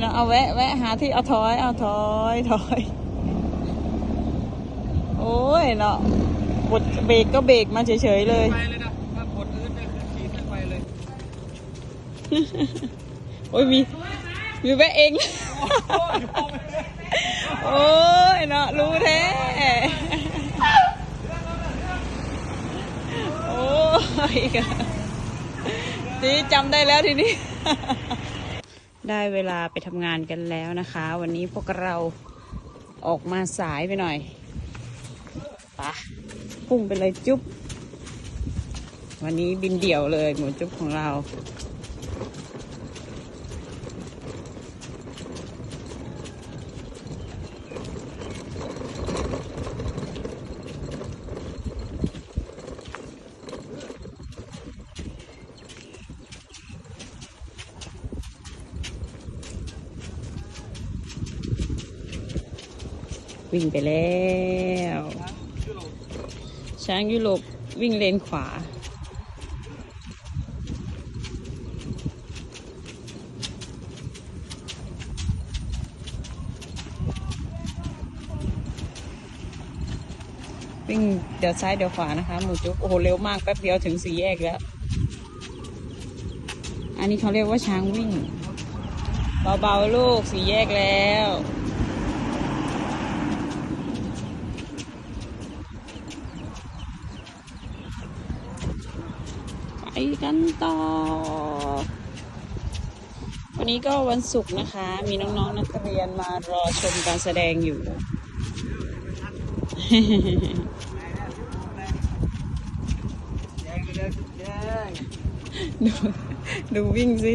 เนาะเอาแวะแวะหาที่เอาถอยเอาถอยถอยโอ้ยเนาะกดเบรกก็เบรกมาเฉยๆเลยไปเลยนะถ้ากดอื่นเนี่ยคือขี่ขึ้นไปเลยโอ้ยมีมีแวะเองโอ้ยเนาะรู้แท้โอ้ยทีจำได้แล้วทีนี้ ได้เวลาไปทำงานกันแล้วนะคะ วันนี้พวกเราออกมาสายไปหน่อยปะพุ่งไปเลยจุ๊บ วันนี้บินเดี่ยวเลยหมูจุ๊บของเรา วิ่งไปแล้ว ช้างยุโรปวิ่งเลนขวา วิ่งเดี๋ยวซ้ายเดี๋ยวขวานะคะ หมูจุกโอ้โห เร็วมากแป๊บเดียวถึงสี่แยกแล้ว อันนี้เขาเรียกว่าช้างวิ่ง เบาๆลูกสี่แยกแล้ว กันต่อ วันนี้ก็วันศุกร์นะคะ มีน้องๆนักเรียนมารอชมการแสดงอยู่เลยแยงดูดูวิ่งสิ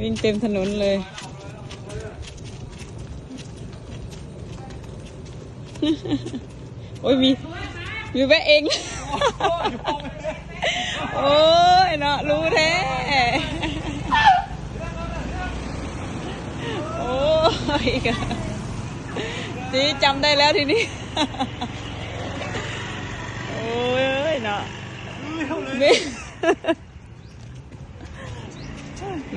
วิ่งเต็มถนนเลย โอ้ยมีมีแวะเอง โอ้ยเนาะรู้แท้ โอ้ ยจีจำได้แล้วทีนี้ โอ้ยเนาะไม่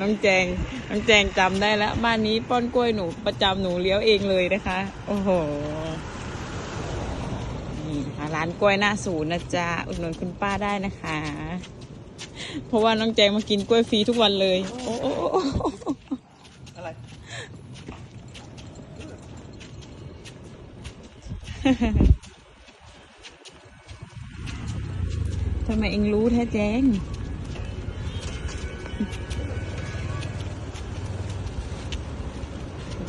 น้องแจง น้องแจงจำได้แล้ว บ้านนี้ป้อนกล้วยหนูประจำหนูเลี้ยวเองเลยนะคะ โอ้โห นี่ค่ะร้านกล้วยหน้าศูนย์นะจ๊ะ อุดหนุนคุณป้าได้นะคะ เพราะว่าน้องแจงมากินกล้วยฟรีทุกวันเลย โอ้โอ้โอ้โอ้ อะไร ทำไมเองรู้แท้แจ้ง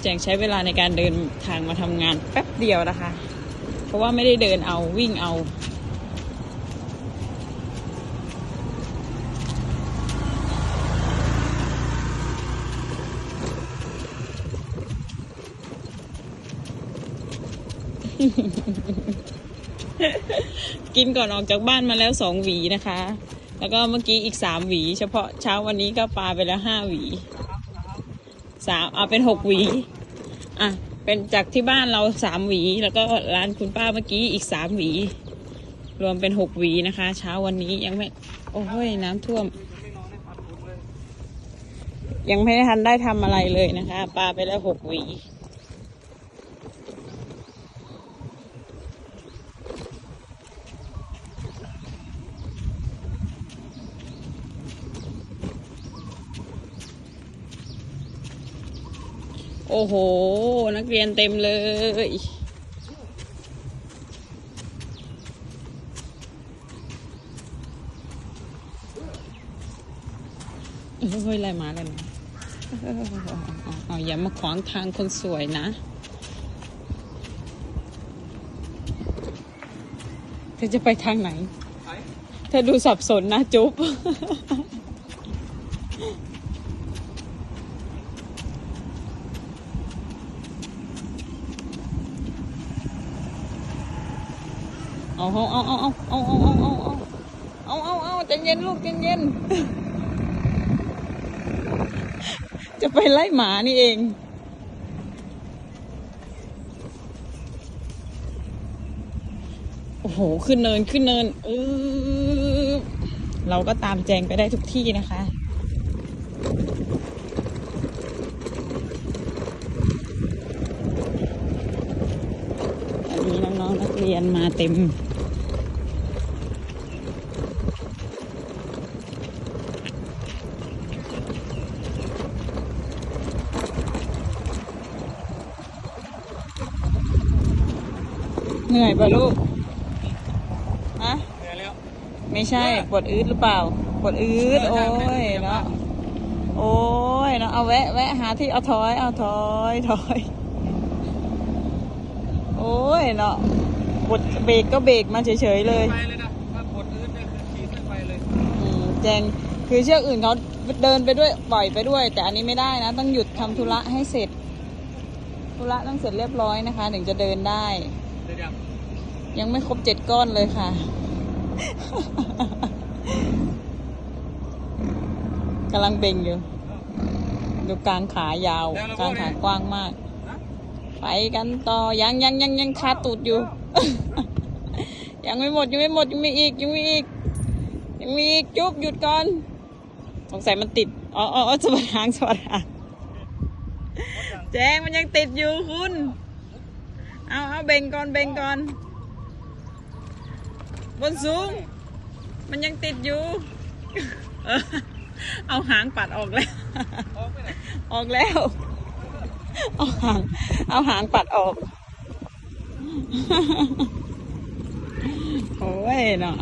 แจงใช้เวลาในการเดินทางมาทำงานแป๊บเดียวนะคะ เพราะว่าไม่ได้เดินเอาวิ่งเอา กินก่อนออกจากบ้านมาแล้วสองหวีนะคะ แล้วก็เมื่อกี้อีกสามหวี เฉพาะเช้าวันนี้ก็ปลาไปแล้วห้าหวีสามเอาเป็นหกหวี อะ เป็นจากที่บ้านเราสามหวี แล้วก็ร้านคุณป้าเมื่อกี้อีกสามหวี รวมเป็นหกหวีนะคะ เช้าวันนี้ยังไม่ โอ้ยน้ำท่วม ยังไม่ทันได้ทำอะไรเลยนะคะ ปลาไปแล้วหกหวี โอ้โห นักเรียนเต็มเลย เฮ้ยอะไรมาอะไรมาเอาเอาอย่ามาขวางทางคนสวยนะ เธอจะไปทางไหน เธอดูสับสนนะจุ๊บ เอาเอาเอาเอาเอาเอาเอาเอาเอาเอาเอาเอาเย็นลูกใจเย็น จะไปไล่หมานี่เอง โอ้โห ขึ้นเนินขึ้นเนินเเราก็ตามแจงไปได้ทุกที่นะคะอันนี้น้องๆนักเรียนมาเต็ม เหนื่อยปะลูก ฮะ เหนื่อยแล้ว ไม่ใช่ปวดอืดหรือเปล่าปวดอืดเอโอ้อใช่ยใช่เนาะ โอ้ยเนาะเอาแวะแวะหาที่เอาถอยเอาถอยถอย โอ้ยเนาะปวดเบรกก็เบรกมาเฉยๆเลยไปเลยนะถ้าปวดอื้นเนี่ยคือขี่ขึ้นไปเลยอืมแจงคือเชือกอื่นเขาเดินไปด้วยปล่อยไปด้วย แต่อันนี้ไม่ได้นะ ต้องหยุดทำธุระให้เสร็จ ธุระต้องเสร็จเรียบร้อยนะคะ ถึงจะเดินได้เดี๋ ยวยังไม่ครบเจ็ดก้อนเลยค่ะ กำลังเบ่งอยู่ ดูกลางขายาว กลางขากว้างมากนะไปกันต่อ ยังยังยังยังคาตูดอยู่ ยังไม่หมดยังไม่หมดยังมีอีกยังมีอีกยังมีอีกจุ๊บหยุดก่อน สงสัยมันติด อ๋ออ๋ออ๋อสวัสดหางสวัสดหางแจงมันยังติดอยู่คุณ เอาเอาเบ่งก่อนเบ่งก่อน บนสูง มันยังติดอยู่ เอาหางปัดออกแล้ว ออกแล้ว เอาหาง เอาหางปัดออก โอ้ยเนาะ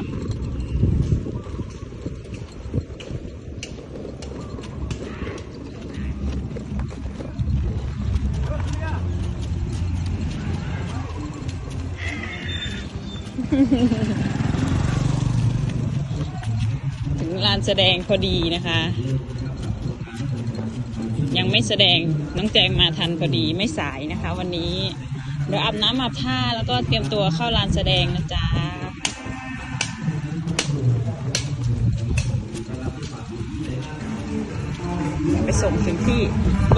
ลานแสดงพอดีนะคะ ยังไม่แสดงน้องแจงมาทันพอดีไม่สายนะคะ วันนี้เดี๋ยวอาบน้ำอาบท่าแล้วก็เตรียมตัวเข้าลานแสดงนะจ๊ะไปส่งถึงที่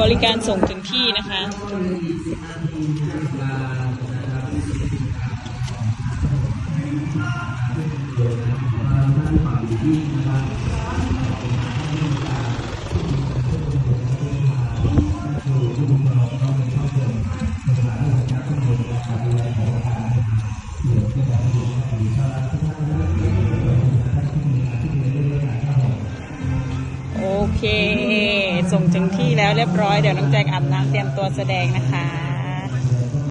บริการส่งถึงที่นะคะโส่งถึงที่แล้วเรียบร้อยเดี๋ยวน้องแจงอาบน้ำเตรียมตัวแสดงนะคะ